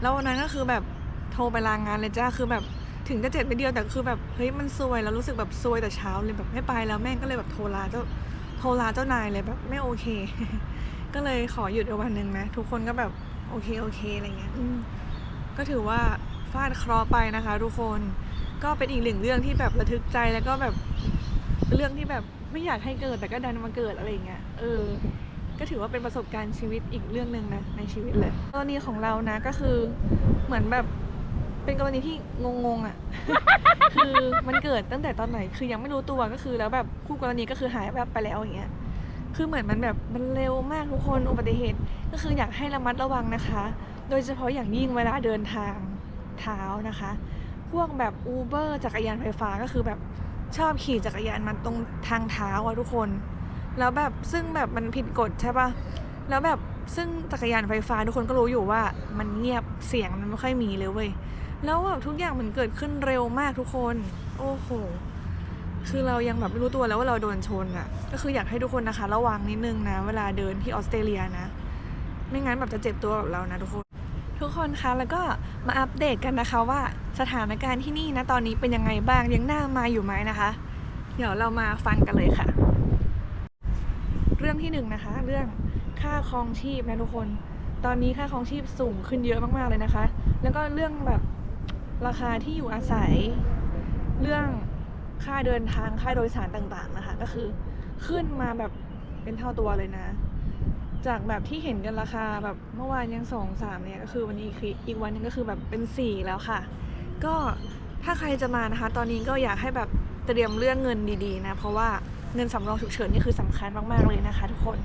แล้ววันนั้นก็คือแบบโทรไปลางงานเลยจ้าคือแบบถึงจะเจ็ดไปเดียวแต่คือแบบเฮ้ยมันซวยแล้วรู้สึกแบบซวยแต่เช้าเลยแบบไม่ไปแล้วแม่งก็เลยแบบโทรลาเจ้าโทรลาเจ้านายเลยแบบไม่โอเค ก็เลยขอหยุดวันหนึ่งนะทุกคนก็แบบโอเคโอเคอะไรเงี้ยก็ถือว่าฟาดคราะห์ไปนะคะ ทุกคนก็เป็นอีกหนึ่งเรื่องที่แบบระทึกใจแล้วก็แบบเป็นเรื่องที่แบบไม่อยากให้เกิดแต่ก็ดันมาเกิดอะไรเงี้ยเออ ก็ถือว่าเป็นประสบการณ์ชีวิตอีกเรื่องหนึ่งนะในชีวิตเลยกรณีของเรานะก็คือเหมือนแบบเป็นกรณีที่งงๆอะ คือมันเกิดตั้งแต่ตอนไหน คือยังไม่รู้ตัวก็คือแล้วแบบคู่กรณีก็คือหายแบบไปแล้วอย่างเงี้ย คือเหมือนมันแบบมันเร็วมากทุกคนอุบัติเหตุ ก็คืออยากให้ระมัดระวังนะคะ โดยเฉพาะอย่างยิ่งเวลาเดินทางเท้านะคะ พวกแบบอูเบอร์จักรยานไฟฟ้าก็คือแบบชอบขี่จักรยานมาตรงทางเท้าอะทุกคน แล้วแบบซึ่งแบบมันผิดกฎใช่ปะแล้วแบบซึ่งจักรยานไฟฟ้าทุกคนก็รู้อยู่ว่ามันเงียบเสียงมันไม่ค่อยมีเลยเว้ยแล้วแบบทุกอย่างมันเกิดขึ้นเร็วมากทุกคน โอ้โห คือเรายังแบบไม่รู้ตัวแล้วว่าเราโดนชนอะ่ะ ก็คืออยากให้ทุกคนนะคะ ระวังนิดนึงนะ เวลาเดินที่ออสเตรเลียนะ ไม่งั้นแบบจะเจ็บตัวแบบเรานะทุกคน ทุกคนคะแล้วก็มาอัปเดตกันนะคะว่าสถานการณ์ที่นี่นะตอนนี้เป็นยังไงบ้างยังน่ามาอยู่ไหมนะคะ เดี๋ยวเรามาฟังกันเลยค่ะ รื่องที่หนึ่งนะคะ เรื่องค่าครองชีพนะทุกคน ตอนนี้ค่าครองชีพสูงขึ้นเยอะมากๆเลยนะคะ แล้วก็เรื่องแบบราคาที่อยู่อาศัย เรื่องค่าเดินทางค่าโดยสารต่างๆนะคะ ก็คือขึ้นมาแบบเป็นเท่าตัวเลยนะ จากแบบที่เห็นกันราคาแบบเมื่อวานยังสองสามเนี่ยก็คือวันนี้คืออีกวันนึงก็คือแบบเป็นสี่แล้วค่ะ ก็ถ้าใครจะมานะคะ ตอนนี้ก็อยากให้แบบเตรียมเรื่องเงินดีๆนะ เพราะว่า เงินสำรองฉุกเฉินนี่คือสำคัญมากๆเลยนะคะทุกคน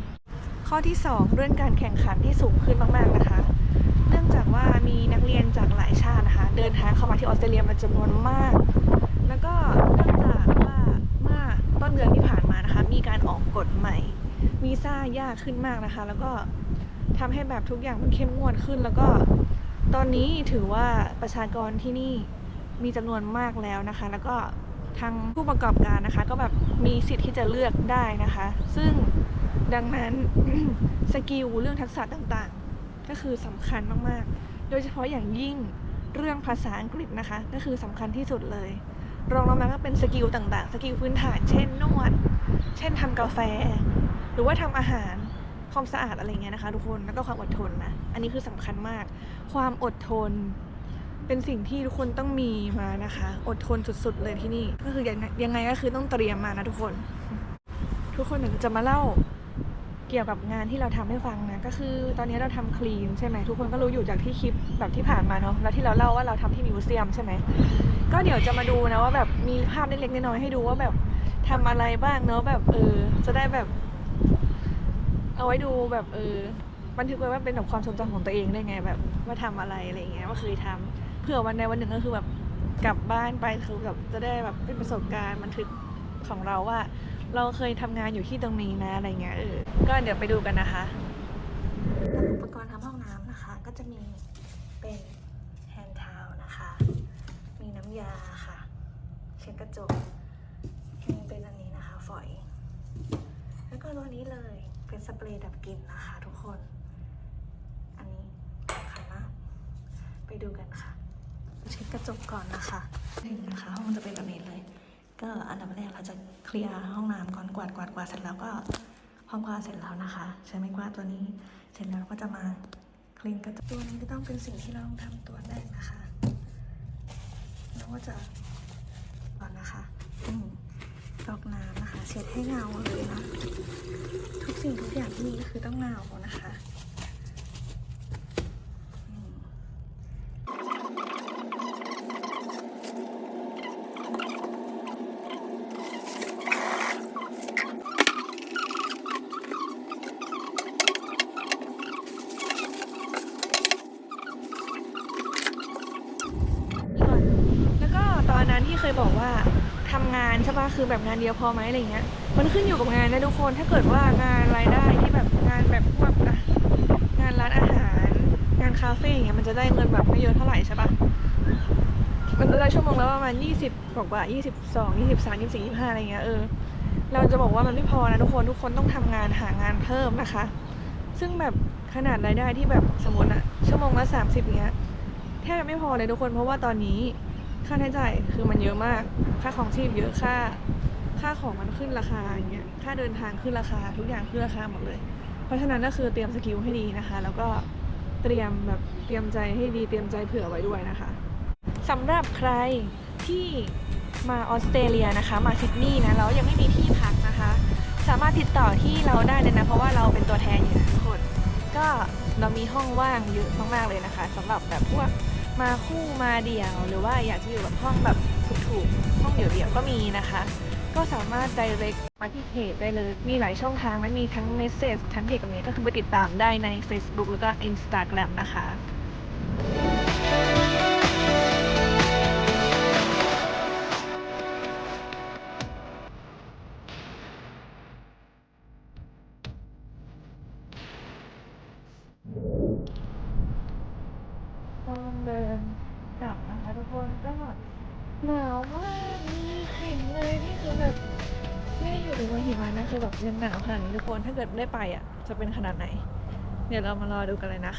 ข้อที่ 2 เรื่องการแข่งขันที่สูงขึ้นมากๆนะคะ เนื่องจากว่ามีนักเรียนจากหลายชาตินะคะ เดินทางเข้ามาที่ออสเตรเลียเป็นจำนวนมาก แล้วก็เนื่องจากว่าเมื่อต้นเดือนที่ผ่านมานะคะ มีการออกกฎใหม่วีซ่ายากขึ้นมากนะคะ แล้วก็ทำให้แบบทุกอย่างมันเข้มงวดขึ้น แล้วก็ตอนนี้ถือว่าประชากรที่นี่มีจำนวนมากแล้วนะคะ แล้วก็ ทางผู้ประกอบการนะคะ ก็แบบมีสิทธิ์ที่จะเลือกได้นะคะ ซึ่งดังนั้นสกิลเรื่องทักษะต่างๆ ก็คือสำคัญมากๆ โดยเฉพาะอย่างยิ่งเรื่องภาษาอังกฤษนะคะ ก็คือสำคัญที่สุดเลย รองลงมาก็เป็นสกิลต่างๆ สกิลพื้นฐาน เช่นนวด เช่นทำกาแฟ หรือว่าทำอาหารความสะอาดอะไรเงี้ยนะคะ ทุกคนแล้วก็ความอดทนนะ อันนี้คือสำคัญมาก ความอดทน เป็นสิ่งที่ทุกคนต้องมีมานะคะ อดทนสุดๆเลยที่นี่ ก็คือยังไงยังไงก็คือต้องเตรียมมานะทุกคน ทุกคนเดี๋ยวจะมาเล่าเกี่ยวกับงานที่เราทำให้ฟังนะก็คือตอนนี้เราทำคลีนใช่ไหมทุกคนก็รู้อยู่จากที่คลิปแบบที่ผ่านมาเนาะแล้วที่เราเล่าว่าเราทำที่มิวเซียมใช่ไหมก็เดี๋ยวจะมาดูนะว่าแบบมีภาพเล็กๆน้อยๆให้ดูว่าแบบทำอะไรบ้างเนาะแบบเออจะได้แบบ เอาไว้ดูแบบเออบันทึกไว้ว่าเป็นแบบความทรงจำของตัวเองได้ไงแบบว่าทำอะไรอะไรเงี้ยว่าเคยทำ เผื่อวันใดวันหนึ่งก็คือแบบกลับบ้านไปคือแบบจะได้แบบเป็นประสบการณ์บันทึกของเราว่า เราเคยทำงานอยู่ที่ตรงนี้นะอะไรเงี้ยเออก็เดี๋ยวไปดูกันนะคะอุปกรณ์ทำห้องน้ำนะคะ ก็จะมีเป็นแฮนด์ทาวนะคะ มีน้ำยาค่ะ เช็ดกระจกมีเป็นอันนี้นะคะ ฝอย แล้วก็ตัวนี้เลยเป็นสเปรย์ดับกลิ่นนะคะ ทุกคน อันนี้สำคัญมากไปดูกันค่ะ กระจกก่อนนะคะนี่นะคะ ห้องจะเป็นแบบนี้เลย ก็อันดับแรกเราจะเคลียร์ห้องน้ำก่อนกวาดกวาดกวาดเสร็จแล้วก็พอกวาดเสร็จแล้วนะคะ ใช้ไม้กวาดตัวนี้ เสร็จแล้วก็จะมาคลีนกระจกตัวนี้ก็ต้องเป็นสิ่งที่เราต้องทำตัวแรกนะคะเราก็จะก่อนนะคะอืมกรอกน้ำนะคะ เช็ดให้เงาเลยนะ ทุกสิ่งทุกอย่างที่นี่ก็คือต้องเงานะคะอืม ก่อนแล้วก็ตอนนั้นที่เคยบอกว่า ทำงานใช่ปะคือแบบงานเดียวพอไหมอะไรเงี้ย มันขึ้นอยู่กับงานนะทุกคน ถ้าเกิดว่างานรายได้ที่แบบงานแบบพวกอะงานร้านอาหาร งานคาเฟ่อย่างเงี้ยมันจะได้เงินแบบไม่เยอะเท่าไหร่ใช่ปะมันจะได้ชั่วโมงและประมาณยี่สิบกว่ายี่สิบสองยี่สิบสามยี่สิบสี่ยี่สิบห้าอะไรเงี้ยเออ เราจะบอกว่ามันไม่พอนะทุกคน ทุกคนต้องทำงานหางานเพิ่มนะคะ ซึ่งแบบขนาดรายได้ที่แบบสมมติอะชั่วโมงละสามสิบเงี้ยบจะไม่พอเลยทุกคนเพราะว่าตอนนี้ ค่าใช้จ่ายคือมันเยอะมาก ค่าของชีพเยอะค่า ค่าของมันขึ้นราคาอย่างเงี้ย ค่าเดินทางขึ้นราคาทุกอย่างขึ้นราคาหมดเลย เพราะฉะนั้นก็คือเตรียมสกิลให้ดีนะคะ แล้วก็เตรียมแบบเตรียมใจให้ดีเตรียมใจเผื่อไว้ด้วยนะคะสำหรับใครที่มาออสเตรเลียนะคะ มาซิดนีย์นะแล้วยังไม่มีที่พักนะคะ สามารถติดต่อที่เราได้เลยนะ เพราะว่าเราเป็นตัวแทนอยู่ทุกคน ก็เรามีห้องว่างเยอะมากๆเลยนะคะสำหรับแบบพวก มาคู่มาเดี่ยว หรือว่าอยากจะอยู่แบบห้องแบบถูกๆห้องเดี่ยวๆก็มีนะคะ ก็สามารถ direct มาที่เพจได้เลย มีหลายช่องทางและมีทั้ง message ทั้งเพจกับนี้ก็คือไปติดตามได้ใน Facebook แล้วก็ Instagram นะคะ เดินกลับนะคะทุกคนก็หนาวมากมีเห็นเลยนี่คือแบบไม่ได้อยู่ในวันหิมะนะคือแบบยังหนาวขนาดนี้ทุกคนถ้าเกิดได้ไปอะจะเป็นขนาดไหน เดี๋ยวเรามารอดูกันเลยนะ